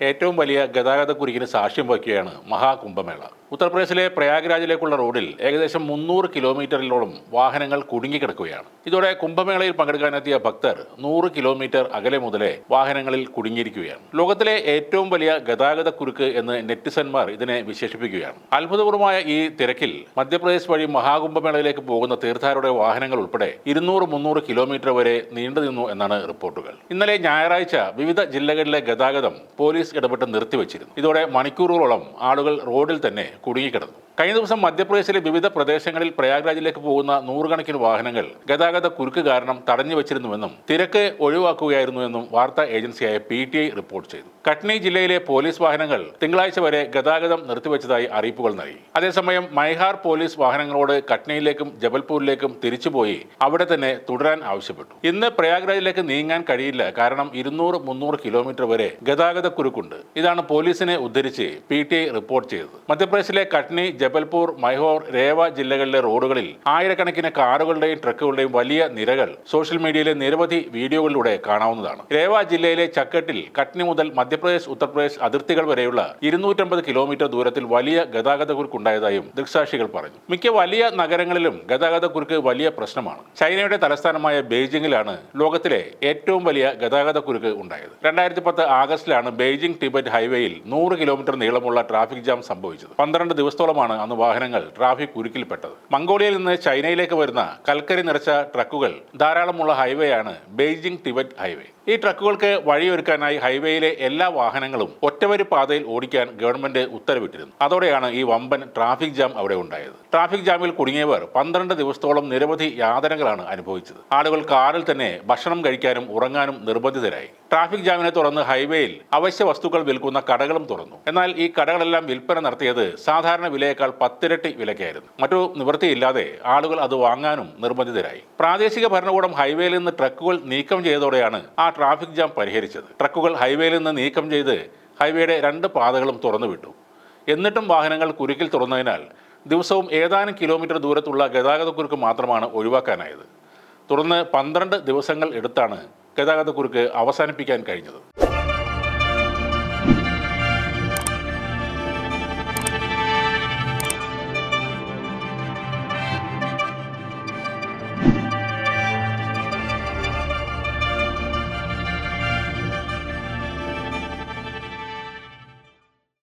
ഏറ്റവും വലിയ ഗതാഗത കുരുക്കിന് സാക്ഷ്യം വയ്ക്കുകയാണ് മഹാകുംഭമേള. ഉത്തർപ്രദേശിലെ പ്രയാഗ്രാജിലേക്കുള്ള റോഡിൽ ഏകദേശം മുന്നൂറ് കിലോമീറ്ററിലോളം വാഹനങ്ങൾ കുടുങ്ങിക്കിടക്കുകയാണ്. ഇതോടെ കുംഭമേളയിൽ പങ്കെടുക്കാനെത്തിയ ഭക്തർ നൂറ് കിലോമീറ്റർ അകലെ മുതലേ വാഹനങ്ങളിൽ കുടുങ്ങിയിരിക്കുകയാണ്. ലോകത്തിലെ ഏറ്റവും വലിയ ഗതാഗത കുരുക്ക് എന്ന് നെറ്റിസന്മാർ ഇതിനെ വിശേഷിപ്പിക്കുകയാണ്. അത്ഭുതപൂർവമായ ഈ തിരക്കിൽ മധ്യപ്രദേശ് വഴി മഹാകുംഭമേളയിലേക്ക് പോകുന്ന തീർത്ഥാരുടെ വാഹനങ്ങൾ ഉൾപ്പെടെ ഇരുന്നൂറ് മുന്നൂറ് കിലോമീറ്റർ വരെ നീണ്ടു നിന്നു എന്നാണ് റിപ്പോർട്ടുകൾ. ഇന്നലെ ഞായറാഴ്ച വിവിധ ജില്ലകളിലെ ഗതാഗതം പോലീസ് ഇടപെട്ട് നിർത്തിവച്ചിരുന്നു. ഇതോടെ മണിക്കൂറുകളോളം ആളുകൾ റോഡിൽ തന്നെ കുടുങ്ങിക്കിടന്നു. കഴിഞ്ഞ ദിവസം മധ്യപ്രദേശിലെ വിവിധ പ്രദേശങ്ങളിൽ പ്രയാഗ്രാജിലേക്ക് പോകുന്ന നൂറുകണക്കിന് വാഹനങ്ങൾ ഗതാഗത കുരുക്ക് കാരണം തടഞ്ഞു വെച്ചിരുന്നുവെന്നും തിരക്ക് ഒഴിവാക്കുകയായിരുന്നുവെന്നും വാർത്താ ഏജൻസിയായ പി ടി ഐ റിപ്പോർട്ട് ചെയ്തു. കട്നി ജില്ലയിലെ പോലീസ് വാഹനങ്ങൾ തിങ്കളാഴ്ച വരെ ഗതാഗതം നിർത്തിവെച്ചതായി അറിയിപ്പുകൾ നൽകി. അതേസമയം മൈഹാർ പോലീസ് വാഹനങ്ങളോട് കട്നിയിലേക്കും ജബൽപൂരിലേക്കും തിരിച്ചുപോയി അവിടെ തന്നെ തുടരാൻ ആവശ്യപ്പെട്ടു. ഇന്ന് പ്രയാഗ്രാജിലേക്ക് നീങ്ങാൻ കഴിയില്ല. കാരണം ഇരുന്നൂറ് മുന്നൂറ് കിലോമീറ്റർ വരെ ഗതാഗത കുരുക്കുണ്ട്. ഇതാണ് പോലീസിനെ ഉദ്ധരിച്ച് പി ടി ഐ റിപ്പോർട്ട് ചെയ്തത്. മധ്യപ്രദേശിലെ കട്നി ജബൽപൂർ മൈഹോർ രേവ ജില്ലകളിലെ റോഡുകളിൽ ആയിരക്കണക്കിന് കാറുകളുടെയും ട്രക്കുകളുടെയും വലിയ നിരകൾ സോഷ്യൽ മീഡിയയിലെ നിരവധി വീഡിയോകളിലൂടെ കാണാവുന്നതാണ്. രേവ ജില്ലയിലെ ചക്കട്ടിൽ കട്നി മുതൽ മധ്യപ്രദേശ് ഉത്തർപ്രദേശ് അതിർത്തികൾ വരെയുള്ള ഇരുന്നൂറ്റമ്പത് കിലോമീറ്റർ ദൂരത്തിൽ വലിയ ഗതാഗത കുരുക്കുണ്ടായതായും ദൃക്സാക്ഷികൾ പറഞ്ഞു. മിക്ക വലിയ നഗരങ്ങളിലും ഗതാഗത കുരുക്ക് വലിയ പ്രശ്നമാണ്. ചൈനയുടെ തലസ്ഥാനമായ ബെയ്ജിംഗിലാണ് ലോകത്തിലെ ഏറ്റവും വലിയ ഗതാഗത കുരുക്ക് ഉണ്ടായത്. രണ്ടായിരത്തി പത്ത് ആഗസ്റ്റിലാണ് ബെയ്ജിംഗ് ടിബറ്റ് ഹൈവേയിൽ നൂറ് കിലോമീറ്റർ നീളമുള്ള ട്രാഫിക് ജാം സംഭവിച്ചത്. പന്ത്രണ്ട് ദിവസത്തോളമാണ് അന്ന് വാഹനങ്ങൾ ട്രാഫിക് കുരുക്കിൽപ്പെട്ടത് മംഗോളിയയിൽ നിന്ന് ചൈനയിലേക്ക് വരുന്ന കൽക്കരി നിറച്ച ട്രക്കുകൾ ധാരാളമുള്ള ഹൈവേയാണ് ബെയ്ജിംഗ് ടിബറ്റ് ഹൈവേ ഈ ട്രക്കുകൾക്ക് വഴിയൊരുക്കാനായി ഹൈവേയിലെ എല്ലാ വാഹനങ്ങളും ഒറ്റവരി പാതയിൽ ഓടിക്കാൻ ഗവൺമെന്റ് ഉത്തരവിട്ടിരുന്നു. അതോടെയാണ് ഈ വമ്പൻ ട്രാഫിക് ജാം അവിടെ ഉണ്ടായത്. ട്രാഫിക് ജാമിൽ കുടുങ്ങിയവർ പന്ത്രണ്ട് ദിവസത്തോളം നിരവധി യാതനകളാണ് അനുഭവിച്ചത്. ആളുകൾ കാറിൽ തന്നെ ഭക്ഷണം കഴിക്കാനും ഉറങ്ങാനും നിർബന്ധിതരായി. ട്രാഫിക് ജാമിനെ തുടർന്ന് ഹൈവേയിൽ അവശ്യ വസ്തുക്കൾ വിൽക്കുന്ന കടകളും തുറന്നു. എന്നാൽ ഈ കടകളെല്ലാം വിൽപ്പന നടത്തിയത് സാധാരണ വിലയേക്കാൾ പത്തിരട്ടി വിലയ്ക്കായിരുന്നു. മറ്റു നിവൃത്തിയില്ലാതെ ആളുകൾ അത് വാങ്ങാനും നിർബന്ധിതരായി. പ്രാദേശിക ഭരണകൂടം ഹൈവേയിൽ നിന്ന് ട്രക്കുകൾ നീക്കം ചെയ്തതോടെയാണ് ആ ട്രാഫിക് ജാം പരിഹരിച്ചത്. ട്രക്കുകൾ ഹൈവേയിൽ നിന്ന് നീക്കം ചെയ്ത് ഹൈവേയുടെ രണ്ട് പാതകളും തുറന്നുവിട്ടു. എന്നിട്ടും വാഹനങ്ങൾ കുരുക്കിൽ തുറന്നതിനാൽ ദിവസവും ഏതാനും കിലോമീറ്റർ ദൂരത്തുള്ള ഗതാഗതക്കുരുക്ക് മാത്രമാണ് ഒഴിവാക്കാനായത്. തുടർന്ന് പന്ത്രണ്ട് ദിവസങ്ങൾ എടുത്താണ് ഗതാഗതക്കുരുക്ക് അവസാനിപ്പിക്കാൻ കഴിഞ്ഞത്.